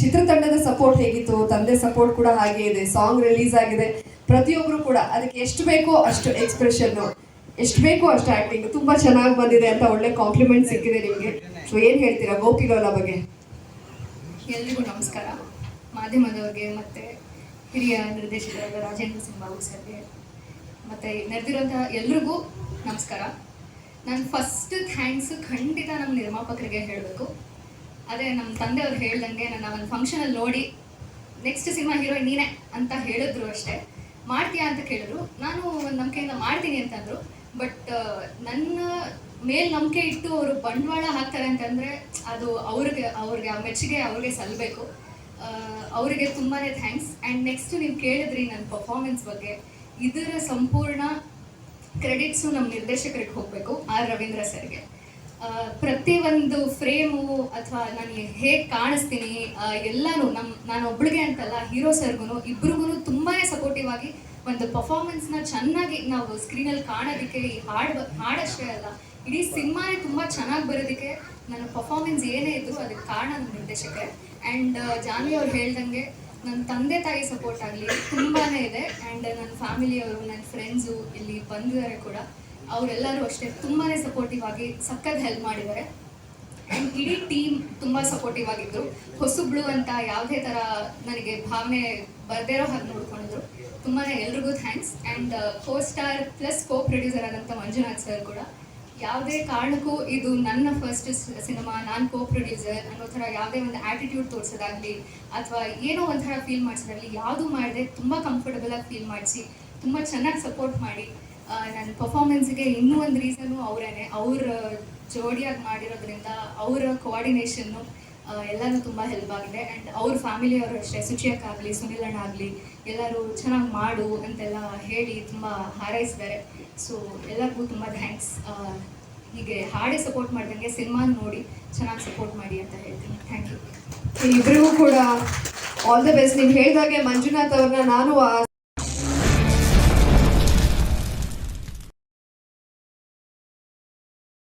ಚಿತ್ರತಂಡದ support ಹೇಗಿತ್ತು, ತಂದೆ support ಕೂಡ ಹಾಗೆ ಇದೆ ಸಾಂಗ್ ರಿಲೀಸ್ ಆಗಿದೆ. ಪ್ರತಿಯೊಬ್ಬರು ಕೂಡ ಅದಕ್ಕೆ ಎಷ್ಟು ಬೇಕೋ ಅಷ್ಟು ಎಕ್ಸ್ಪ್ರೆಷನ್ ಎಷ್ಟು ಬೇಕೋ ಅಷ್ಟು ಆಕ್ಟಿಂಗ್ ತುಂಬಾ ಚೆನ್ನಾಗಿ ಬಂದಿದೆ ಅಂತ ಒಳ್ಳೆ ಕಾಂಪ್ಲಿಮೆಂಟ್ ಸಿಕ್ಕಿದೆ ನಿಮಗೆ. ಸೊ ಏನು ಹೇಳ್ತೀರಾ ಗೋಪಿಗೌಲ ಬಗ್ಗೆ? ಎಲ್ರಿಗೂ ನಮಸ್ಕಾರ. ಮಾಧ್ಯಮದವ್ರಿಗೆ ಮತ್ತು ಹಿರಿಯ ನಿರ್ದೇಶಕರಾದ ರಾಜೇಂದ್ರ ಸಿಂಗ್ ಬಾಬು ಸರ್ಗೆ ಮತ್ತು ನಡೆದಿರೋಂತಹ ಎಲ್ರಿಗೂ ನಮಸ್ಕಾರ. ನಾನು ಫಸ್ಟ್ ಥ್ಯಾಂಕ್ಸ್ ಖಂಡಿತ ನಮ್ಮ ನಿರ್ಮಾಪಕರಿಗೆ ಹೇಳಬೇಕು. ಅದೇ ನಮ್ಮ ತಂದೆಯವ್ರು ಹೇಳ್ದಂಗೆ ನನ್ನ ಒಂದು ಫಂಕ್ಷನಲ್ಲಿ ನೋಡಿ ನೆಕ್ಸ್ಟ್ ಸಿನಿಮಾ ಹೀರೋಯಿನ್ ನೀನೇ ಅಂತ ಹೇಳಿದ್ರು ಅಷ್ಟೇ. ಮಾಡ್ತೀಯಾ ಅಂತ ಕೇಳಿದ್ರು. ನಾನು ಒಂದು ನಂಬಿಕೆಯಿಂದ ಮಾಡ್ತೀನಿ ಅಂತಂದರು. ಬಟ್ ನನ್ನ ಮೇಲ್ ನಂಬಿಕೆ ಇಟ್ಟು ಅವರು ಬಂಡವಾಳ ಹಾಕ್ತಾರೆ ಅಂತಂದರೆ ಅದು ಅವ್ರಿಗೆ ಅವ್ರಿಗೆ, ಆ ಮೆಚ್ಚುಗೆ ಅವ್ರಿಗೆ ಸಲ್ಲಬೇಕು ಅವರಿಗೆ ತುಂಬಾ ಥ್ಯಾಂಕ್ಸ್ ಆ್ಯಂಡ್ ನೆಕ್ಸ್ಟ್ ನೀವು ಕೇಳಿದ್ರಿ ನನ್ನ ಪರ್ಫಾರ್ಮೆನ್ಸ್ ಬಗ್ಗೆ. ಇದರ ಸಂಪೂರ್ಣ ಕ್ರೆಡಿಟ್ಸು ನಮ್ಮ ನಿರ್ದೇಶಕರಿಗೆ ಹೋಗಬೇಕು, ಆರ್ ರವೀಂದ್ರ ಸರ್ಗೆ. ಆ, ಒಂದು ಫ್ರೇಮು ಅಥವಾ ನಾನು ಹೇಗೆ ಕಾಣಿಸ್ತೀನಿ ಎಲ್ಲಾನು ನಮ್ಮ ನಾನು ಒಬ್ಳಿಗೆ ಅಂತಲ್ಲ ಹೀರೋ ಸರ್ಗೂ ಇಬ್ರಿಗೂ ತುಂಬಾ ಸಪೋರ್ಟಿವ್ ಆಗಿ ಒಂದು ಪರ್ಫಾರ್ಮೆನ್ಸ್ನ ಚೆನ್ನಾಗಿ ನಾವು ಸ್ಕ್ರೀನಲ್ಲಿ ಕಾಣೋದಕ್ಕೆ ಈ ಹಾಡು ಹಾಡಷ್ಟೇ ಅಲ್ಲ ಇಡೀ ಸಿನಿಮಾನೇ ತುಂಬ ಚೆನ್ನಾಗಿ ಬರೋದಕ್ಕೆ ನನ್ನ ಪರ್ಫಾರ್ಮೆನ್ಸ್ ಏನೇ ಇದ್ರು ಅದಕ್ಕೆ ಕಾರಣ ನನ್ನ ನಿರ್ದೇಶಕರೇ. ಆ್ಯಂಡ್ ಜಾನ್ವಿ ಅವ್ರು ಹೇಳ್ದಂಗೆ ನನ್ನ ತಂದೆ ತಾಯಿ ಸಪೋರ್ಟ್ ಆಗಲಿ ತುಂಬಾ ಇದೆ. ಆ್ಯಂಡ್ ನನ್ನ ಫ್ಯಾಮಿಲಿಯವರು ನನ್ನ ಫ್ರೆಂಡ್ಸು ಇಲ್ಲಿ ಬಂದಿದ್ದಾರೆ ಕೂಡ. ಅವರೆಲ್ಲರೂ ಅಷ್ಟೇ ತುಂಬಾ ಸಪೋರ್ಟಿವ್ ಆಗಿ ಸಖತ್ ಹೆಲ್ಪ್ ಮಾಡಿದ್ದಾರೆ. ಆ್ಯಂಡ್ ಇಡೀ ಟೀಮ್ ತುಂಬ ಸಪೋರ್ಟಿವ್ ಆಗಿದ್ರು. ಹೊಸಬ್ಳು ಅಂತ ಯಾವುದೇ ಥರ ನನಗೆ ಭಾವನೆ ಬರದೇ ಇರೋ ಹಾಗೆ ನೋಡ್ಕೊಂಡಿದ್ರು. ತುಂಬಾ ಎಲ್ರಿಗೂ thanks and co star plus co producer ಆದಂಥ ಮಂಜುನಾಥ್ ಸರ್ ಕೂಡ ಯಾವುದೇ ಕಾರಣಕ್ಕೂ ಇದು ನನ್ನ ಫಸ್ಟ್ ಸಿನಿಮಾ ನಾನು ಕೋ ಪ್ರೊಡ್ಯೂಸರ್ ಅನ್ನೋ ಥರ ಯಾವುದೇ ಒಂದು ಆ್ಯಟಿಟ್ಯೂಡ್ ತೋರಿಸೋದಾಗಲಿ ಅಥವಾ ಏನೋ ಒಂಥರ ಫೀಲ್ ಮಾಡಿಸೋದಾಗಲಿ ಯಾವುದು ಮಾಡಿದೆ ತುಂಬ ಕಂಫರ್ಟಬಲ್ ಆಗಿ ಫೀಲ್ ಮಾಡಿಸಿ, ತುಂಬ ಚೆನ್ನಾಗಿ ಸಪೋರ್ಟ್ ಮಾಡಿ ನನ್ನ ಪರ್ಫಾರ್ಮೆನ್ಸ್ಗೆ ಇನ್ನೂ ಒಂದು ರೀಸನ್ನು ಅವರೇನೆ. ಅವ್ರ ಜೋಡಿಯಾಗಿ ಮಾಡಿರೋದ್ರಿಂದ ಅವರ ಕೋಆರ್ಡಿನೇಷನ್ನು ಎಲ್ಲರೂ ತುಂಬ ಹೆಲ್ಪ್ ಆಗಿದೆ. ಆ್ಯಂಡ್ ಅವ್ರ ಫ್ಯಾಮಿಲಿಯವರು ಅಷ್ಟೇ ಸುಚಿಯಕ್ಕೆ ಆಗಲಿ ಸುನಿಲ್ ಅಣ್ಣ ಆಗಲಿ, ಎಲ್ಲರೂ ಚೆನ್ನಾಗಿ ಮಾಡು ಅಂತೆಲ್ಲ ಹೇಳಿ ತುಂಬ ಹಾರೈಸಿದ್ದಾರೆ. ಸೊ ಎಲ್ಲರಿಗೂ ತುಂಬ ಥ್ಯಾಂಕ್ಸ್ ಹೀಗೆ ಹಾಡಿ ಸಪೋರ್ಟ್ ಮಾಡ್ದಂಗೆ ಸಿನಿಮಾ ನೋಡಿ ಚೆನ್ನಾಗಿ ಸಪೋರ್ಟ್ ಮಾಡಿ ಅಂತ ಹೇಳ್ತೀನಿ. ಥ್ಯಾಂಕ್ ಯು ಇಬ್ಬರಿಗೂ ಕೂಡ ಆಲ್ ದ ಬೆಸ್ಟ್ ನೀವು ಹೇಳಿದಾಗೆ ಮಂಜುನಾಥ್ ಅವ್ರನ್ನ ನಾನು